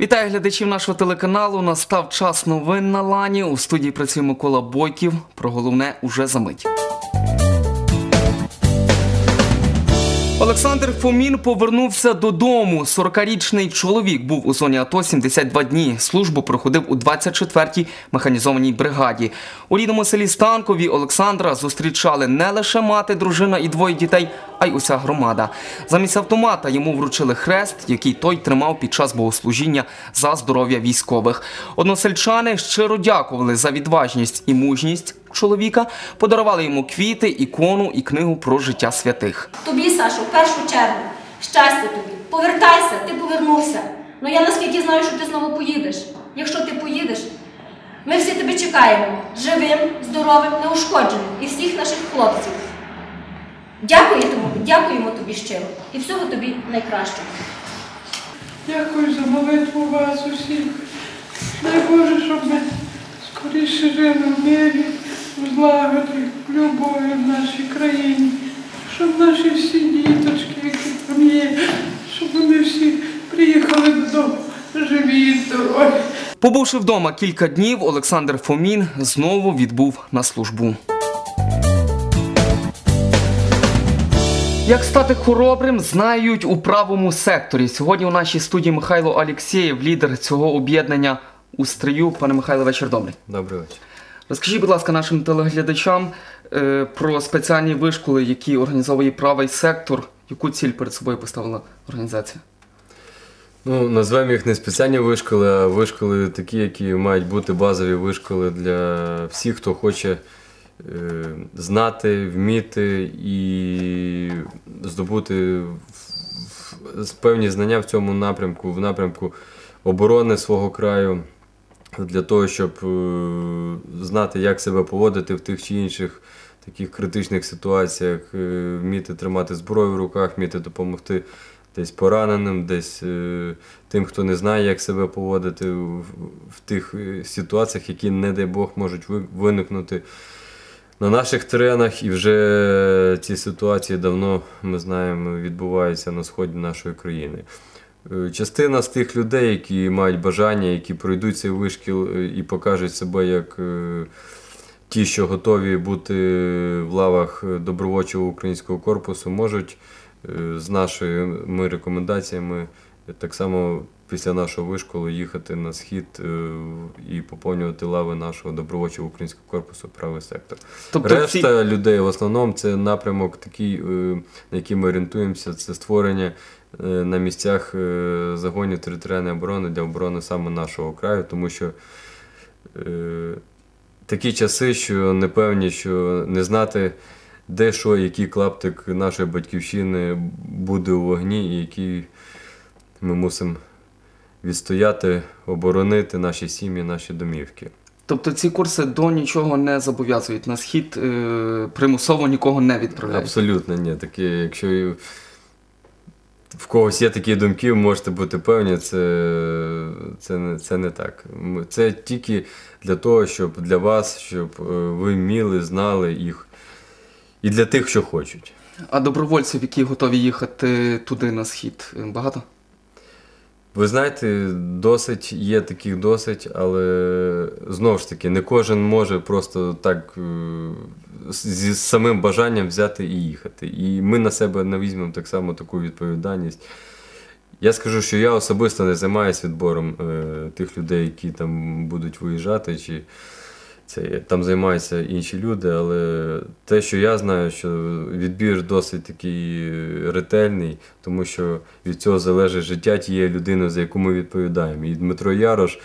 Вітаю глядачів нашого телеканалу. Настав час новин на лані. У студії працює Микола Бойків. Про головне уже за мить. Олександр Фомін повернувся додому. 40-річний чоловік був у зоні АТО 72 дні. Службу проходив у 24-й механізованій бригаді. У рідному селі Станкові Олександра зустрічали не лише мати, дружина і двоє дітей, а й уся громада. Замість автомата йому вручили хрест, який той тримав під час богослужіння за здоров'я військових. Односельчани щиро дякували за відважність і мужність чоловіка, подарували йому квіти, ікону і книгу про життя святих. Тобі, Сашу, в першу чергу, щастя тобі. Повертайся, ти повернувся. Ну я наскільки знаю, що ти знову поїдеш. Якщо ти поїдеш, ми всі тебе чекаємо. Живим, здоровим, неушкодженим. І всіх наших хлопців. Дякуємо, дякуємо тобі щиро. І всього тобі найкращого. Дякую за молитву вас усіх. Дай Боже, щоб ми скоріше жили в мирі, в любові в нашій країні, щоб наші всі діточки, які там є, щоб вони всі приїхали додому живі і здорові. Побувши вдома кілька днів, Олександр Фомін знову відбув на службу. Як стати хоробрим, знають у правому секторі. Сьогодні у нашій студії Михайло Алєксєєв, лідер цього об'єднання у стрию. Пане Михайло, вечір добрий. Добрий вечір. Розкажіть, будь ласка, нашим телеглядачам е, про спеціальні вишколи, які організовує правий сектор. Яку ціль перед собою поставила організація? Ну, назвемо їх не спеціальні вишколи, а вишколи такі, які мають бути базові вишколи для всіх, хто хоче е, знати, вміти і здобути певні знання в цьому напрямку, в напрямку оборони свого краю, для того, щоб е, знати, як себе поводити в тих чи інших таких критичних ситуаціях, е, вміти тримати зброю в руках, вміти допомогти десь пораненим, десь е, тим, хто не знає, як себе поводити в, тих ситуаціях, які, не дай Бог, можуть виникнути на наших теренах. І вже ці ситуації давно, ми знаємо, відбуваються на сході нашої країни. Е, Частина з тих людей, які мають бажання, які пройдуть цей вишкіл е, і покажуть себе як е, ті, що готові бути в лавах добровольчого українського корпусу, можуть з нашими рекомендаціями так само після нашого вишколу їхати на схід і поповнювати лави нашого добровольчого українського корпусу правий сектор. Тобто Решта людей в основному це напрямок такий, на який ми орієнтуємося, це створення на місцях е, загонів територіальної оборони для оборони саме нашого краю, тому що е, такі часи, що не певні, що не знати, де що, який клаптик нашої батьківщини буде у вогні, і який ми мусимо відстояти, оборонити наші сім'ї, наші домівки. Тобто ці курси до нічого не зобов'язують. На схід е, примусово нікого не відправляють. Абсолютно ні. Такі, якщо в когось є такі думки, можете бути певні, це, це, це не так. Це тільки для того, щоб для вас, щоб е, ви вміли, знали їх. І для тих, що хочуть. А добровольців, які готові їхати туди на схід, багато? Ви знаєте, досить є таких досить, але знову ж таки, не кожен може просто так е, зі самим бажанням взяти і їхати. І ми на себе не візьмемо так само таку відповідальність. Я скажу, що я особисто не займаюся відбором е, тих людей, які там будуть виїжджати, чи це там займаються інші люди, але те, що я знаю, що відбір досить такий ретельний, тому що від цього залежить життя тієї людини, за яку ми відповідаємо. І Дмитро Ярош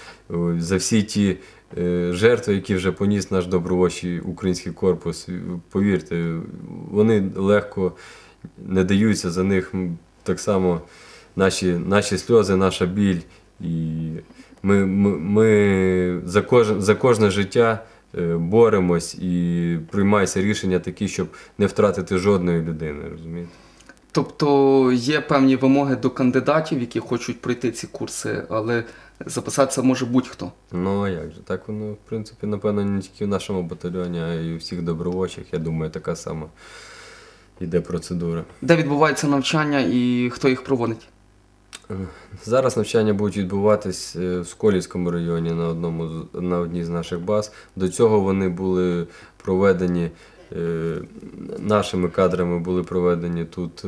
за всі ті е, жертви, які вже поніс наш добровольчий український корпус, повірте, вони легко не даються за них так само наші, наші сльози, наша біль. І ми, ми, ми за, кожен, за кожне життя боремось і приймається рішення такі, щоб не втратити жодної людини, розумієте? Тобто є певні вимоги до кандидатів, які хочуть пройти ці курси, але записатися може будь-хто. Ну а як же? Так воно, в принципі, напевно, не тільки в нашому батальйоні, а й у всіх добровольчих. Я думаю, така сама іде процедура. Де відбувається навчання і хто їх проводить? Зараз навчання будуть відбуватись е, в Сколівському районі на, одному, на одній з наших баз. До цього вони були проведені е, нашими кадрами були проведені тут е,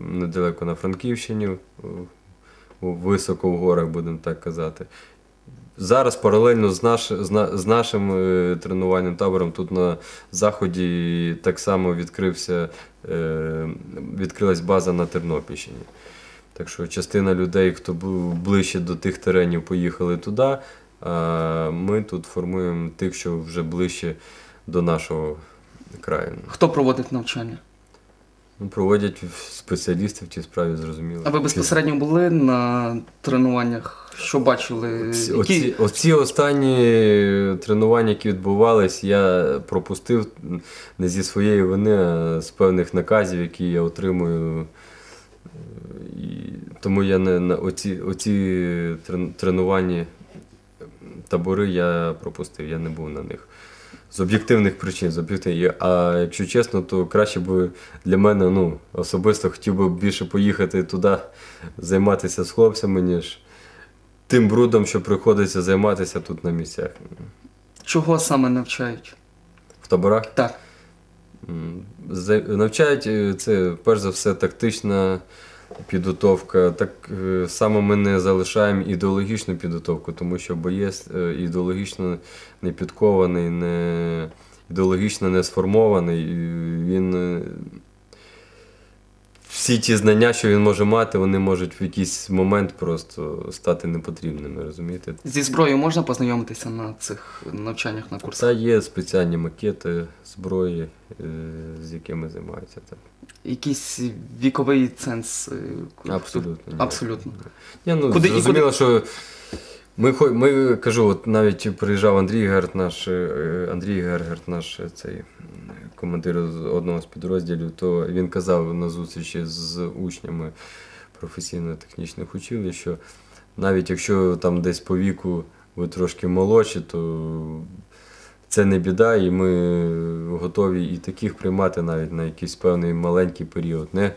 недалеко на Франківщині, високо в горах, будемо так казати. Зараз паралельно з, наш, з, нашим тренувальним табором тут на заході так само відкрився, відкрилась база на Тернопільщині. Так що частина людей, хто був ближче до тих теренів, поїхали туди. А ми тут формуємо тих, що вже ближче до нашого краю. Хто проводить навчання? Ну, проводять спеціалісти в цій справі, зрозуміло. А ви безпосередньо були на тренуваннях? Що бачили? Оці, Які... оці, оці останні тренування, які відбувались, я пропустив не зі своєї вини, а з певних наказів, які я отримую. І тому я не на оці, оці трен- тренувальні табори я пропустив, я не був на них. З об'єктивних причин, з об'єктивних. А якщо чесно, то краще би для мене, ну, особисто хотів би більше поїхати туди, займатися з хлопцями, ніж тим брудом, що приходиться займатися тут на місцях. Чого саме навчають? В таборах Так. Навчають е, це перш за все тактична підготовка. Так е, само ми не залишаємо ідеологічну підготовку, тому що боєць е, ідеологічно не підкований, не ідеологічно не сформований. Він е, всі ті знання, що він може мати, вони можуть в якийсь момент просто стати непотрібними, розумієте? Зі зброєю можна познайомитися на цих навчаннях на курсах? Це є спеціальні макети зброї, е, з якими займаються. Так. Якийсь віковий ценз? е, Абсолютно. ні. Абсолютно. Ні, ну, Куди- зрозуміло, що ми, ми кажу, от навіть приїжджав Андрій Герт, наш е, Андрій Гергерт, наш цей командир одного з підрозділів, то він казав на зустрічі з учнями професійно-технічних училищ, що навіть якщо там десь по віку ви трошки молодші, то це не біда, і ми готові і таких приймати навіть на якийсь певний маленький період. Не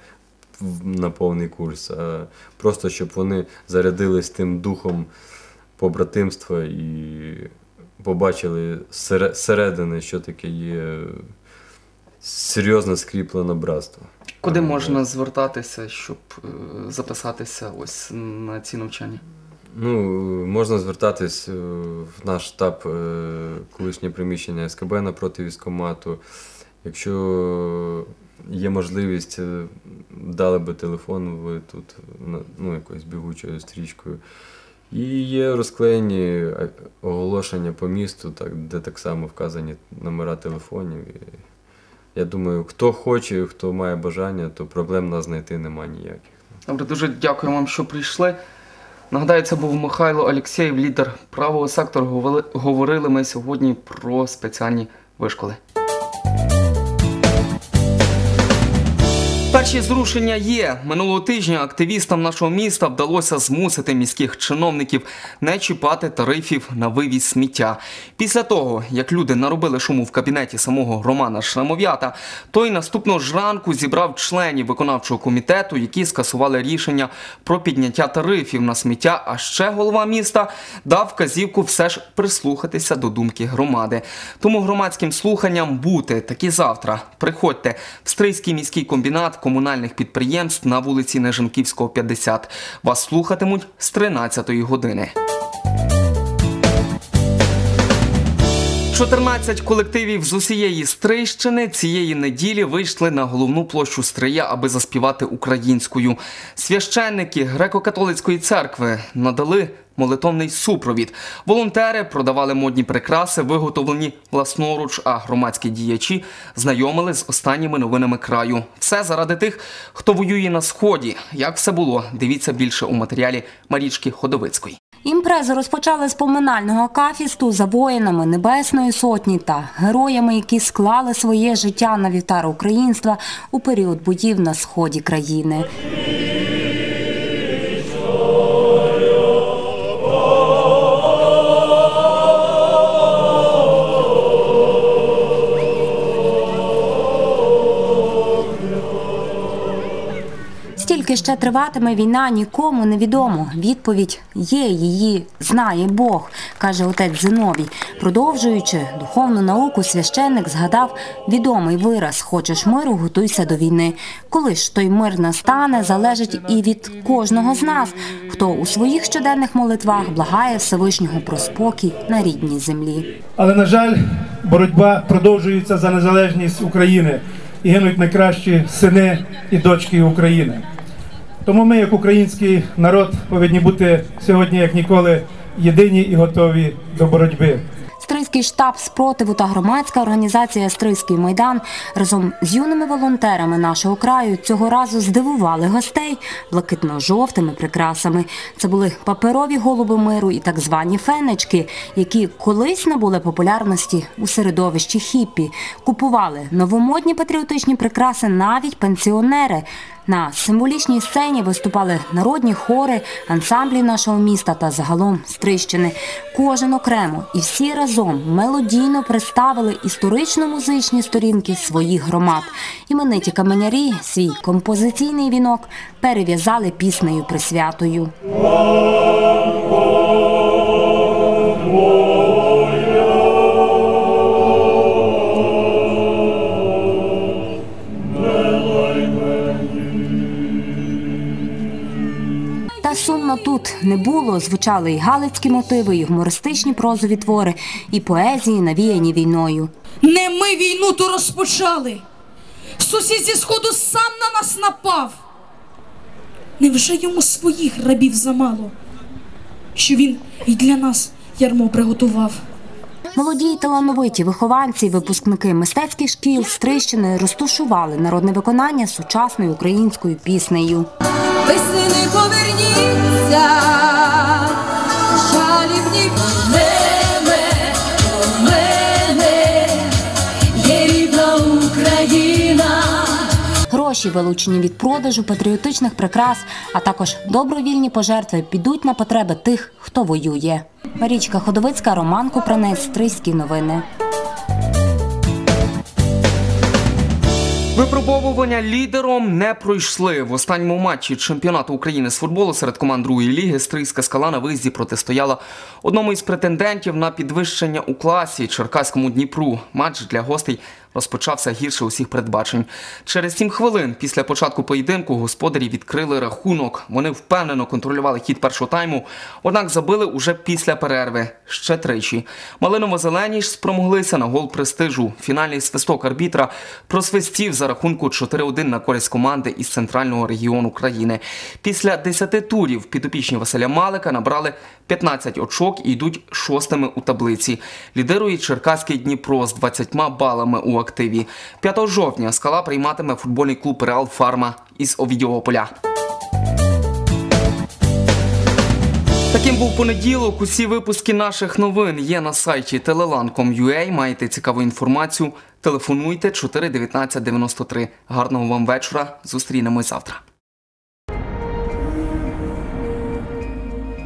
на повний курс, а просто щоб вони зарядились тим духом побратимства і побачили зсере- зсередини, що таке є серйозне скріплене братство. Куди Е, можна звертатися, щоб е, записатися ось на ці навчання? Ну, можна звертатись е, в наш штаб колишнє приміщення СКБ напроти військкомату. Якщо є можливість, дали би телефон, ви тут ну, якоюсь бігучою стрічкою. І є розклеєні е, оголошення по місту, так, де так само вказані номера телефонів. І я думаю, хто хоче, хто має бажання, то проблем нас знайти немає ніяких. Добре, дуже дякую вам, що прийшли. Нагадаю, це був Михайло Алєксєєв, лідер правого сектору. Говорили- Говорили ми сьогодні про спеціальні вишколи. Перші зрушення є. Минулого тижня активістам нашого міста вдалося змусити міських чиновників не чіпати тарифів на вивіз сміття. Після того, як люди наробили шуму в кабінеті самого Романа Шрамов'ята, той наступного ж ранку зібрав членів виконавчого комітету, які скасували рішення про підняття тарифів на сміття. А ще голова міста дав вказівку все ж прислухатися до думки громади. Тому громадським слуханням бути такі завтра. Приходьте в Стрийський міський комбінат комунальних підприємств на вулиці Нежанківського, 50. Вас слухатимуть з 13 години. 14 колективів з усієї Стрийщини цієї неділі вийшли на головну площу Стрия, аби заспівати українською. Священники греко-католицької церкви надали молитовний супровід. Волонтери продавали модні прикраси, виготовлені власноруч, а громадські діячі знайомили з останніми новинами краю. Все заради тих, хто воює на сході. Як все було, дивіться більше у матеріалі Марічки Ходовицької. Імпрезу розпочали з поминального кафісту за воїнами Небесної Сотні та героями, які склали своє життя на вівтар українства у період боїв на сході країни. Стільки ще триватиме війна, нікому невідомо. Відповідь є, її знає Бог, каже отець Зиновій. Продовжуючи духовну науку, священник згадав відомий вираз: хочеш миру, готуйся до війни. Коли ж той мир настане, залежить і від кожного з нас, хто у своїх щоденних молитвах благає Всевишнього про спокій на рідній землі. Але, на жаль, боротьба продовжується за незалежність України і гинуть найкращі сини і дочки України. Тому ми, як український народ, повинні бути сьогодні, як ніколи, єдині і готові до боротьби. Стрийський штаб спротиву та громадська організація Стрийський майдан разом з юними волонтерами нашого краю цього разу здивували гостей блакитно-жовтими прикрасами. Це були паперові голуби миру і так звані фенечки, які колись набули популярності у середовищі хіппі. Купували новомодні патріотичні прикраси навіть пенсіонери. На символічній сцені виступали народні хори, ансамблі нашого міста та загалом Стрищини. Кожен окремо і всі разом мелодійно представили історично-музичні сторінки своїх громад. Імениті каменярі свій композиційний вінок перев'язали піснею присвятою. Тут не було. Звучали і галицькі мотиви, і гумористичні прозові твори, і поезії, навіяні війною. Не ми війну ту розпочали. Сусід зі сходу сам на нас напав. Невже йому своїх рабів замало, що він і для нас ярмо приготував? Молоді й талановиті вихованці, випускники мистецьких шкіл Стрищини розтушували народне виконання сучасною українською піснею. Ви поверніться, жалібні рідна Україна. Гроші, вилучені від продажу патріотичних прикрас, а також добровільні пожертви підуть на потреби тих, хто воює. Марічка Ходовицька, Роман Купранець, Стрийські новини. Випробовування лідером не пройшли. В останньому матчі чемпіонату України з футболу серед команд другої ліги Стрийська скала на виїзді протистояла одному із претендентів на підвищення у класі Черкаському Дніпру. Матч для гостей розпочався гірше усіх передбачень. Через сім хвилин після початку поєдинку господарі відкрили рахунок. Вони впевнено контролювали хід першого тайму, однак забили уже після перерви. Ще тричі. Малиново-зелені ж спромоглися на гол престижу. Фінальний свисток арбітра просвистів за рахунку 4-1 на користь команди із центрального регіону країни. Після 10 турів підопічні Василя Малика набрали 15 очок і йдуть шостими у таблиці. Лідирує Черкаський Дніпро з 20 балами у активі. 5 жовтня скала прийматиме футбольний клуб Реал Фарма із Овідіополя. Таким був понеділок. Усі випуски наших новин є на сайті telelan.com.ua. Маєте цікаву інформацію. Телефонуйте 419 93. Гарного вам вечора. Зустрінемось завтра.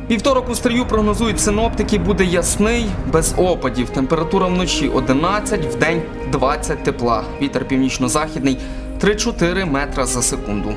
Вівторок у стрію прогнозують синоптики, буде ясний, без опадів. Температура вночі 11, день 20 тепла. Вітер північно-західний 3-4 метра за секунду.